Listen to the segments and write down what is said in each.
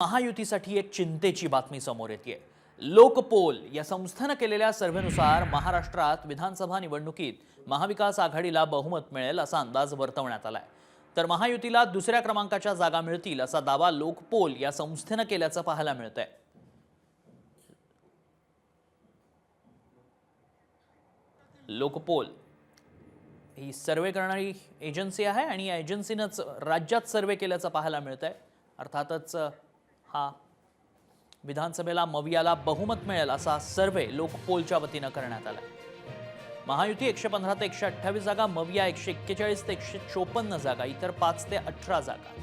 महायुतीसाठी एक चिंतेची बातमी समोर येते लोकपोल या संस्थेनं केलेल्या सर्व्हेनुसार महाराष्ट्रात विधानसभा निवडणुकीत महाविकास आघाडीला बहुमत मिळेल असा अंदाज वर्तवण्यात आलाय. तर महायुतीला दुसऱ्या क्रमांकाच्या जागा मिळतील असा दावा लोकपोल या संस्थेनं केल्याचं पाहायला मिळतंय. लोकपोल ही सर्वे करणारी एजन्सी आहे आणि या एजन्सीनंच राज्यात सर्वे केल्याचं पाहायला मिळतंय. अर्थातच हा. विधानसभेला मवियाला बहुमत मिळेल असा सर्वे लोकपोलच्या वतीनं करण्यात आला महायुती एकशे पंधरा ते एकशे अठ्ठावीस जागा मविया एकशे एक्केचाळीस ते एकशे चोपन्न जागा इतर पाच ते अठरा जागा.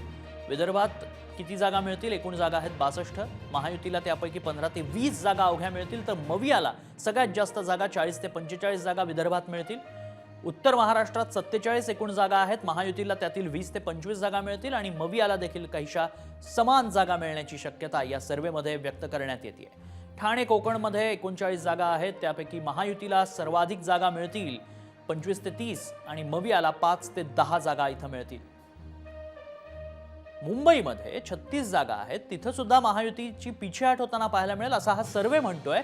विदर्भात किती जागा मिळतील? एकूण जागा आहेत बासष्ट. महायुतीला त्यापैकी पंधरा ते वीस जागा अवघ्या मिळतील तर मवियाला सगळ्यात जास्त जागा चाळीस ते पंचेचाळीस जागा विदर्भात मिळतील. उत्तर महाराष्ट्रात सत्तेचाळीस एकूण जागा आहेत. महायुतीला त्यातील वीस ते पंचवीस जागा मिळतील आणि मवियाला देखील काहीशा समान जागा मिळण्याची शक्यता या सर्व्हेमध्ये व्यक्त करण्यात येते. ठाणे कोकणमध्ये एकोणचाळीस जागा आहेत. त्यापैकी महायुतीला सर्वाधिक जागा मिळतील पंचवीस ते तीस आणि मवियाला पाच ते दहा जागा इथं मिळतील. मुंबईमध्ये छत्तीस जागा आहेत. तिथं सुद्धा महायुतीची पिछेहाट होताना पाहायला मिळेल असा हा सर्वे म्हणतोय.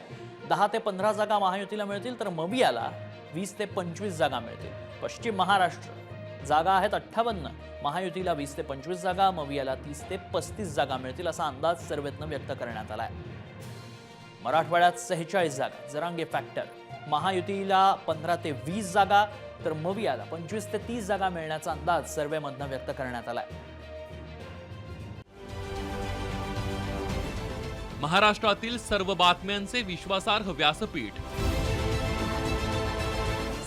दहा ते पंधरा जागा महायुतीला मिळतील तर मवियाला वीस ते पंचवीस जागा मिळतील. पश्चिम महाराष्ट्र जागा आहेत अठ्ठावन्न. महायुतीला वीस ते पंचवीस जागा मवियाला तीस ते पस्तीस जागा मिळतील असा अंदाज सर्वेतनं व्यक्त करण्यात आला आहे मराठवाड्यात सेहेचाळीस जागा जरांगे फॅक्टर. महायुतीला पंधरा ते वीस जागा तर मवियाला पंचवीस ते तीस जागा मिळण्याचा अंदाज सर्वेमधनं व्यक्त करण्यात आला आहे महाराष्ट्रातील सर्व बातम्यांचे विश्वासार्ह व्यासपीठ.